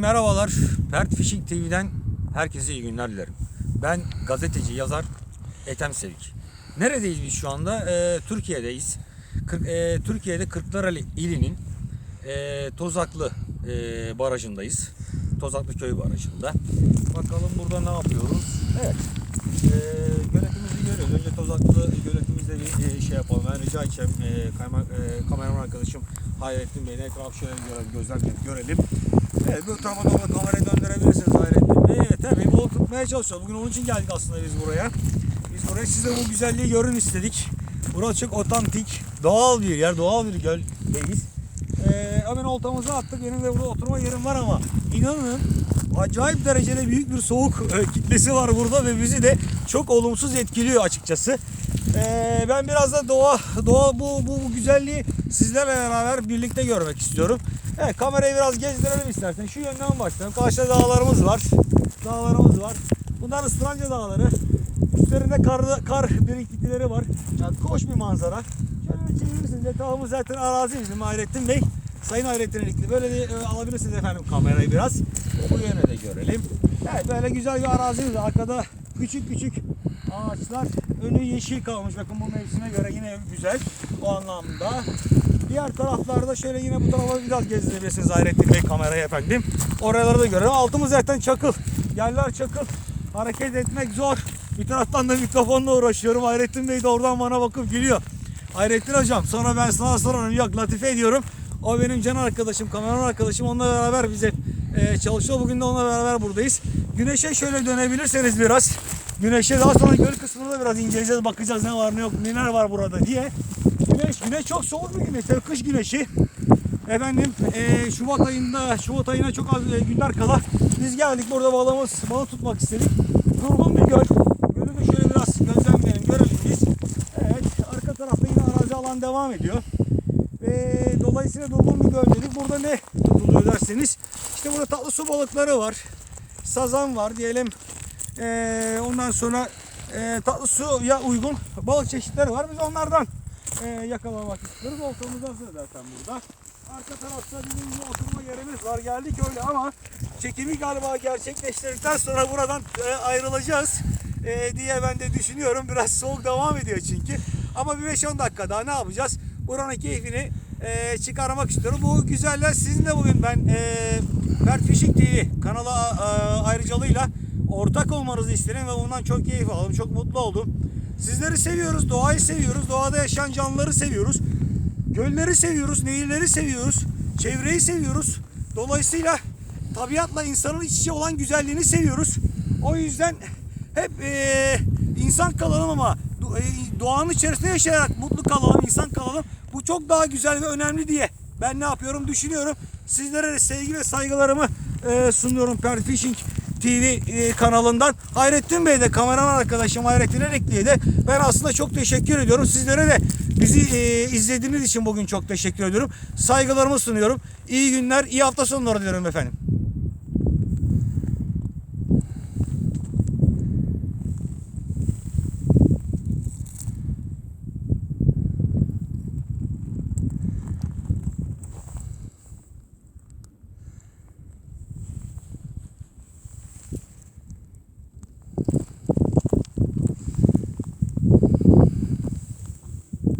merhabalar. Pert Fishing TV'den herkese iyi günler dilerim. Ben gazeteci, yazar Ethem Sevik. Neredeyiz biz şu anda? Ee, Türkiye'deyiz. Kırk- ee, Türkiye'de Kırklareli ilinin ee, Tozaklı ee, barajındayız. Tozaklı köy barajında. Bakalım burada ne yapıyoruz? Evet. Ee, göletimizi görüyoruz. Önce Tozaklı göletimizde bir ee, şey yapalım. Ben rica edeceğim ee, kaymak, ee, kameraman arkadaşım Hayrettin Bey'in etrafı şöyle görelim, görelim. Evet bu tarafa doğru kamerayı döndürebilirsiniz Hayrettin Bey. Evet tabii balık tutmaya çalışıyoruz. Bugün onun için geldik aslında biz buraya. Biz buraya size bu güzelliği görün istedik. Burası çok otantik, doğal bir yer, doğal bir göldeyiz. Ee, hemen oltamızı attık. Benim de burada oturma yerim var ama inanın acayip derecede büyük bir soğuk e, kitlesi var burada ve bizi de çok olumsuz etkiliyor açıkçası. Ee, ben biraz da doğa, doğa bu, bu, bu güzelliği sizlerle beraber birlikte görmek istiyorum. Evet kamerayı biraz gezdirelim istersen. Şu yönden başlayalım. Karşıda dağlarımız var. Dağlarımız var. Bunlar Istıranca Dağları. Üstlerinde kar, kar biriktikleri var. Yani hoş bir manzara. Şöyle çevirirsiniz. Etrafımız zaten arazi bizim Hayrettin Bey. Sayın Hayrettin Erikli. Böyle de e, alabilirsiniz efendim kamerayı biraz. Bu yöne de görelim. Evet böyle güzel bir arazimiz. Arkada küçük küçük ağaçlar. Önü yeşil kalmış. Bakın bu mevsime göre yine güzel o anlamda. Diğer taraflarda şöyle yine bu tarafa biraz gezdirebilirsiniz Hayrettin Bey kamerayı efendim. Oraları da görelim. Altımız zaten çakıl. Yerler çakıl. Hareket etmek zor. Bir taraftan da mikrofonla uğraşıyorum. Hayrettin Bey de oradan bana bakıp gülüyor. Hayrettin hocam sonra ben sana sorarım. Yok latife ediyorum. O benim can arkadaşım, kameraman arkadaşım. Onunla beraber bize e, çalışıyor. Bugün de onunla beraber buradayız. Güneşe şöyle dönebilirseniz biraz. Güneşe daha sonra göl kısmını da biraz inceleyeceğiz. Bakacağız ne var ne yok, neler var burada diye. Güneş, güneş çok soğuk bir güneş. Tabii kış güneşi. Efendim e, Şubat ayında, Şubat ayına çok az e, günler kala biz geldik burada balığımız, balık tutmak istedik. Durgun bir göl. Gölü de şöyle biraz gözlemleyelim, görelim biz. Evet, arka tarafta yine arazi alan devam ediyor. Ve dolayısıyla durgun bir göl dedik. Burada ne tutuluyor derseniz, işte burada tatlı su balıkları var. Sazan var diyelim. E, ondan sonra e, tatlı suya uygun balık çeşitleri var. Biz onlardan e, yakalamak istiyoruz. Oltamız hazır zaten burada. Arka tarafta bizim bir oturma yerimiz var. Geldik öyle ama çekimi galiba gerçekleştirdikten sonra buradan e, ayrılacağız e, diye ben de düşünüyorum. Biraz soğuk devam ediyor çünkü. Ama bir 5-10 dakika daha ne yapacağız? Buranın keyfini e, çıkarmak istiyorum. Bu güzeller sizinle bugün ben e, Mert Fishing TV kanala e, ayrıcalığıyla ortak olmanızı isterim ve bundan çok keyif aldım. Çok mutlu oldum. Sizleri seviyoruz, doğayı seviyoruz, doğada yaşayan canlıları seviyoruz. Gölleri seviyoruz, nehirleri seviyoruz, çevreyi seviyoruz. Dolayısıyla tabiatla insanın iç içe olan güzelliğini seviyoruz. O yüzden hep eee, insan kalalım ama doğanın içerisinde yaşayarak mutlu kalalım, insan kalalım. Bu çok daha güzel ve önemli diye ben ne yapıyorum düşünüyorum. Sizlere sevgi ve saygılarımı eee, sunuyorum Per Fishing TV eee, kanalından. Hayrettin Bey de kameraman arkadaşım Hayrettin Erekli'ye de ben aslında çok teşekkür ediyorum. Sizlere de bizi eee, izlediğiniz için bugün çok teşekkür ediyorum. Saygılarımı sunuyorum. İyi günler, iyi hafta sonları diliyorum efendim.